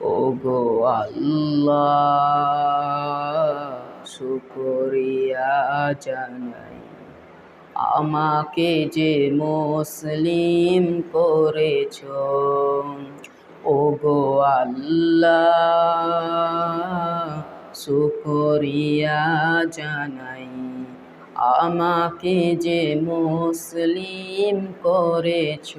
ওগো আল্লাহ, শুকরিয়া জানাই। আমাকে যে মুসলিম করেছ, ওগো আল্লাহ, শুকরিয়া জানাই। আমাকে যে মুসলিম করেছ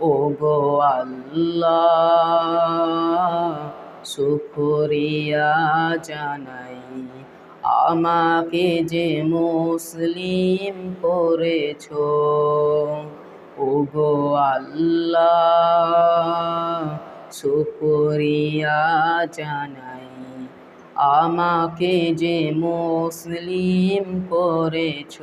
ও গো আল্লাহ, শুকরিয়া জানাই। আমাকে যে মুসলিম করেছ ও গো আল্লাহ, শুকরিয়া জানাই। আমাকে যে মুসলিম করেছ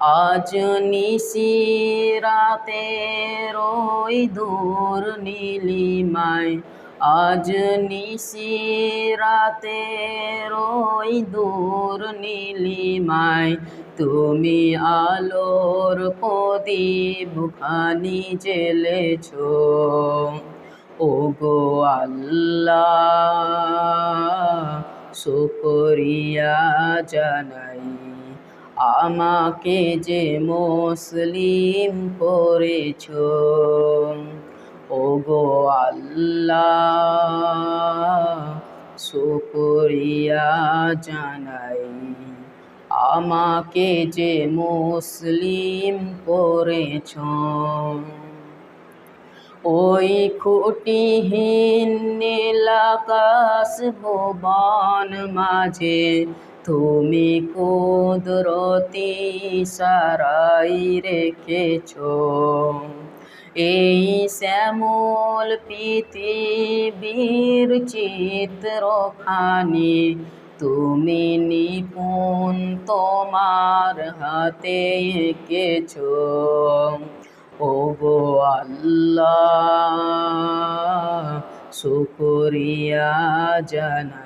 আজ নিশি রাতে রই দূর নীলিমায়। আজ নিশি রাতে রই দূর নীলিমায়। তুমি আলোর প্রদীপ খানি জেলেছ ও গো আল্লাহ, শুকরিয়া জানাই। আমাকে যে মুসলিম করেছ ও গো আল্লাহ, শুকরিয়া জানাই। আমাকে যে মুসলিম করেছ, ওই খুঁটিহীন নীলাকাশ ভুবন মাঝে তুমি কুদরতি সারাই রেখেছ। এই শ্যামল পৃথিবীর চিত্রখানি, তুমি নিপুণ তোমার হাতে এঁকেছ। ও গো আল্লাহ, শুকরিয়া জানাই।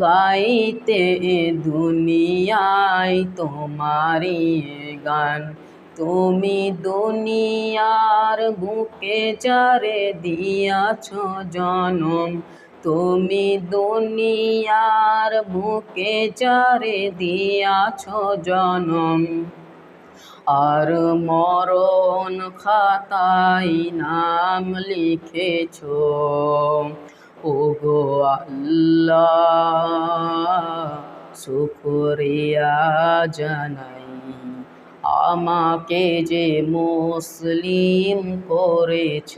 গাইতে দুনিয়ায় তোমারি গান। তুমি দুনিয়ার বুকে চারে দিয়াছ জনম। তুমি দুনিয়ার বুকে চারে দিয়াছ জনম। আর মরণ খাতায় নাম লিখেছ। ও গো আল্লাহ, শুকরিয়া জানাই। আমাকে যে মুসলিম করেছ,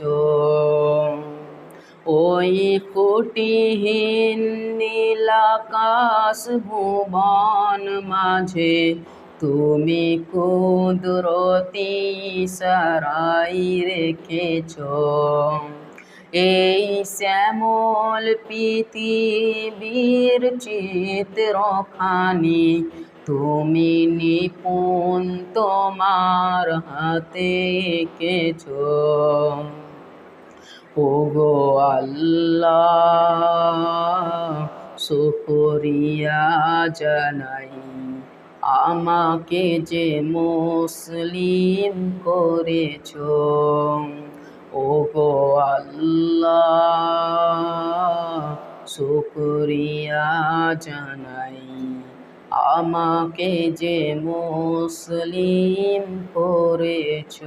ওই খুঁটিহীন নীলাকাশ ভুবন মাঝে তুমি কুদরতি সারাই রেখেছ। এই শ্যামল পৃথিবীর চিত্রখানি, তুমি নিপুণ তোমার হাতে এঁকেছ। ওগো আল্লাহ, শুকরিয়া জানাই আমাকে যে মুসলিম করেছ। ওগো আল্লাহ শুকুরিয়া জানাই। আমাকে যে মুসলিম করেছ।